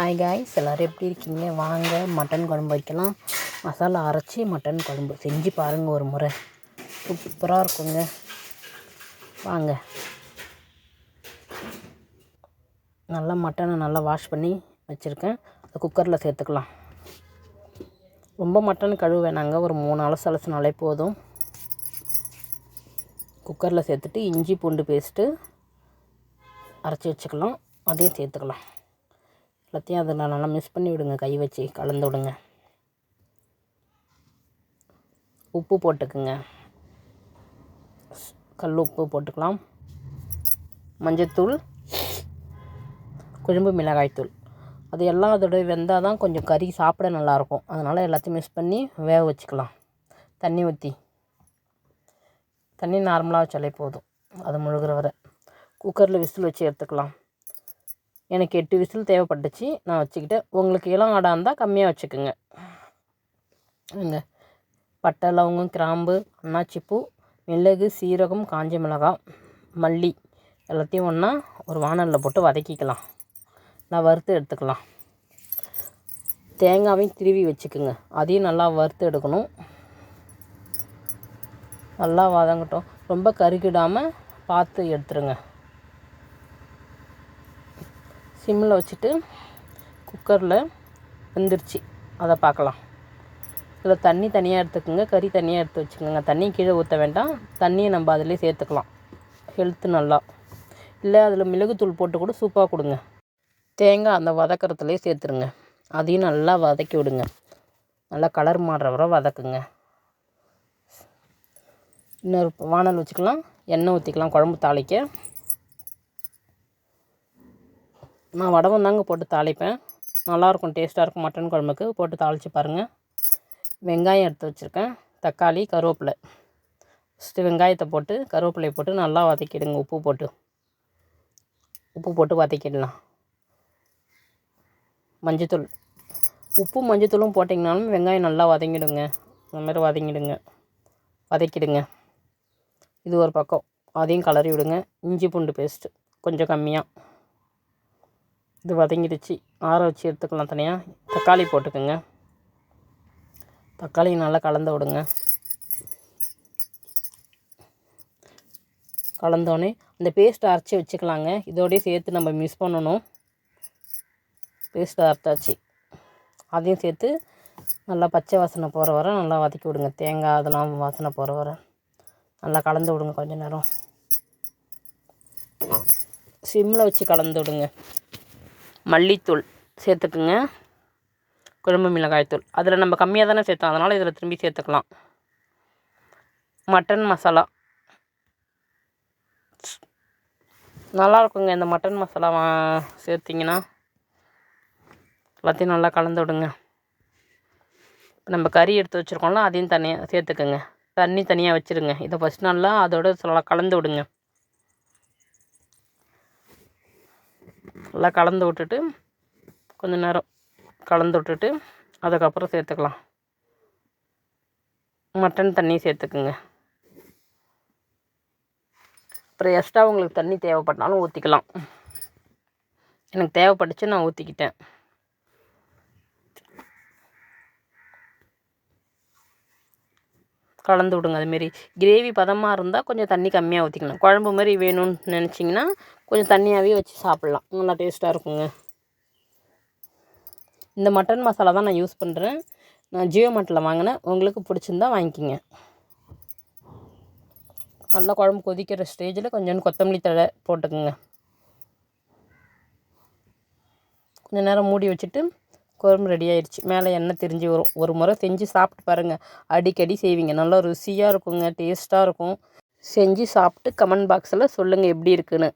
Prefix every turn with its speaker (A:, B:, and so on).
A: Hi guys எல்லோரும் எப்படி இருக்கீங்க? வாங்க மட்டன் குழம்பு வைக்கலாம். மசாலா அரைச்சி மட்டன் குழம்பு. செஞ்சு பாருங்கள் ஒரு முறை. சூப்பராக இருக்குங்க. வாங்க. நல்லா மட்டனை நல்லா வாஷ் பண்ணி வச்சுருக்கேன். குக்கரில் சேர்த்துக்கலாம். ரொம்ப மட்டன் கழுவு வேணாங்க. ஒரு மூணு அலசு அலசுனாலே போதும். குக்கரில் சேர்த்துட்டு இஞ்சி பூண்டு பேஸ்ட்டு அரைச்சி வச்சுக்கலாம். அதையும் சேர்த்துக்கலாம். எல்லாத்தையும் அதில் நல்லா மிக்ஸ் பண்ணி விடுங்க கை வச்சு கலந்து விடுங்க. உப்பு போட்டுக்குங்க. கல் உப்பு போட்டுக்கலாம். மஞ்சத்தூள் குழம்பு மிளகாய்த்தூள். அது எல்லாம் அதோடய வெந்தால் தான் கொஞ்சம் கறி சாப்பிட நல்லாயிருக்கும். அதனால் எல்லாத்தையும் மிக்ஸ் பண்ணி வேக வச்சுக்கலாம். தண்ணி ஊற்றி தண்ணி நார்மலாக வச்சாலே போதும். அது முழுகிற வரை. குக்கரில் விசில் வச்சு எடுத்துக்கலாம். எனக்கு எட்டு விசில் தேவைப்பட்டுச்சு. நான் வச்சுக்கிட்டேன். உங்களுக்கு இளம் ஆடாக இருந்தால் கம்மியாக வச்சுக்கோங்க. இங்க பட்டை லவங்கம் கிராம்பு அன்னாச்சிப்பூ மிளகு சீரகம் காஞ்ச மிளகாய் மல்லி எல்லாத்தையும் ஒன்றா ஒரு வானலில் போட்டு வதக்கிக்கலாம். நான் வறுத்து எடுத்துக்கலாம். தேங்காவையும் திருவி வச்சுக்கோங்க. அதையும் நல்லா வறுத்து எடுக்கணும். நல்லா வதங்கட்டும். ரொம்ப கருகிடாமல் பார்த்து எடுத்துருங்க. சிம்மில் வச்சுட்டு குக்கரில் வெந்துருச்சு. அதை பார்க்கலாம். இதில் தண்ணி தனியாக எடுத்துக்கோங்க. கறி தனியாக எடுத்து வச்சுக்கோங்க. தண்ணி கீழே ஊற்ற வேண்டாம். தண்ணியை நம்ம அதிலே சேர்த்துக்கலாம். ஹெல்த்து நல்லா. இல்லை அதில் மிளகுத்தூள் போட்டு கூட சூப்பாக கொடுங்க. தேங்காய் அந்த வதக்கிறதுலேயே சேர்த்துருங்க. அதையும் நல்லா வதக்கி விடுங்க. நல்லா கலர் மாறுற வரை வதக்குங்க. இன்னொரு வானல் வச்சுக்கலாம். எண்ணெய் ஊற்றிக்கலாம். குழம்பு தாளிக்க. நான் வடகம் தாங்க போட்டு தாளிப்பேன். நல்லாயிருக்கும் டேஸ்ட்டாக இருக்கும் மட்டன் குழம்புக்கு. போட்டு தாளித்து பாருங்கள் வெங்காயம் எடுத்து வச்சுருக்கேன். தக்காளி கருவேப்பிலை. ஃபஸ்ட்டு வெங்காயத்தை போட்டு கருவேப்பிலையை போட்டு நல்லா வதக்கிடுங்க. உப்பு போட்டு. உப்பு போட்டு வதக்கிடலாம். மஞ்சத்தூள். உப்பு மஞ்சத்தூளும் போட்டிங்கனாலும் வெங்காயம் நல்லா வதங்கிடுங்க. இந்த மாதிரி வதங்கிடுங்க. வதக்கிடுங்க. இது ஒரு பக்கம். அதையும் கலரி விடுங்க. இஞ்சி பூண்டு பேஸ்ட்டு கொஞ்சம் கம்மியாக இது வதங்கிடுச்சு. ஆற வச்சு எடுத்துக்கலாம் தனியாக தக்காளி போட்டுக்கோங்க. தக்காளி நல்லா கலந்து விடுங்க. கலந்தோடனே அந்த பேஸ்ட்டை அரைச்சி வச்சுக்கலாங்க. இதோடய சேர்த்து நம்ம மிக்ஸ் பண்ணணும். பேஸ்ட்டை அரைத்தாச்சு அதையும் சேர்த்து நல்லா பச்சை வாசனை போகிற வர நல்லா வதக்கி விடுங்க. தேங்காய் அதெல்லாம் வாசனை போகிற வர. நல்லா கலந்து விடுங்க கொஞ்சம் நேரம். சிம்மில் வச்சு கலந்து விடுங்க. மல்லித்தூள் சேர்த்துக்குங்க. குழம்பு மிளகாய்த்தூள் அதில் நம்ம கம்மியாக தானே சேர்த்தோம். அதனால் இதில் திரும்பி சேர்த்துக்கலாம். மட்டன் மசாலா. நல்லாயிருக்குங்க இந்த மட்டன் மசாலா சேர்த்திங்கன்னா எல்லாத்தையும் நல்லா கலந்து விடுங்க. நம்ம கறி எடுத்து வச்சுருக்கோம்ல அதையும் தனியாக சேர்த்துக்கோங்க. தண்ணி தனியாக வச்சுருங்க. இதை ஃபஸ்ட் நல்லா அதோட நல்லா கலந்து விடுங்க. நல்லா கலந்து விட்டுட்டு கொஞ்ச நேரம் கலந்து விட்டுட்டு அதுக்கப்புறம் சேர்த்துக்கலாம். மட்டன் தண்ணி சேர்த்துக்குங்க. அப்புறம் எக்ஸ்ட்ரா உங்களுக்கு தண்ணி தேவைப்பட்டாலும் ஊற்றிக்கலாம் எனக்கு தேவைப்பட்டுச்சு நான் ஊற்றிக்கிட்டேன் கலந்து விடுங்க. அதுமாரி கிரேவி பதமாக இருந்தால் கொஞ்சம் தண்ணி கம்மியாக ஊற்றிக்கலாம் குழம்பு மாதிரி வேணும்னு நினச்சிங்கன்னா கொஞ்சம் தண்ணியாகவே வச்சு சாப்பிட்லாம். நல்லா டேஸ்ட்டாக இருக்குங்க. இந்த மட்டன் மசாலா தான் நான் யூஸ் பண்ணுறேன் நான் ஜியோ மட்டில் வாங்கினேன். உங்களுக்கு பிடிச்சிருந்தா வாங்கிக்கிங்க. நல்லா குழம்பு கொதிக்கிற ஸ்டேஜில் கொஞ்சோண்டு கொத்தமல்லி தழை போட்டுக்குங்க. கொஞ்சம் நேரம் மூடி வச்சுட்டு குழம்பு ரெடி ஆயிடுச்சு. மேலே எண்ணெய் தெரிஞ்சு வரும் ஒரு முறை செஞ்சு சாப்பிட்டு பாருங்கள் அடிக்கடி செய்வீங்க. நல்லா ருசியாக இருக்குங்க டேஸ்ட்டாக இருக்கும். செஞ்சு சாப்பிட்டு கமெண்ட் பாக்ஸில் சொல்லுங்கள் எப்படி இருக்குன்னு.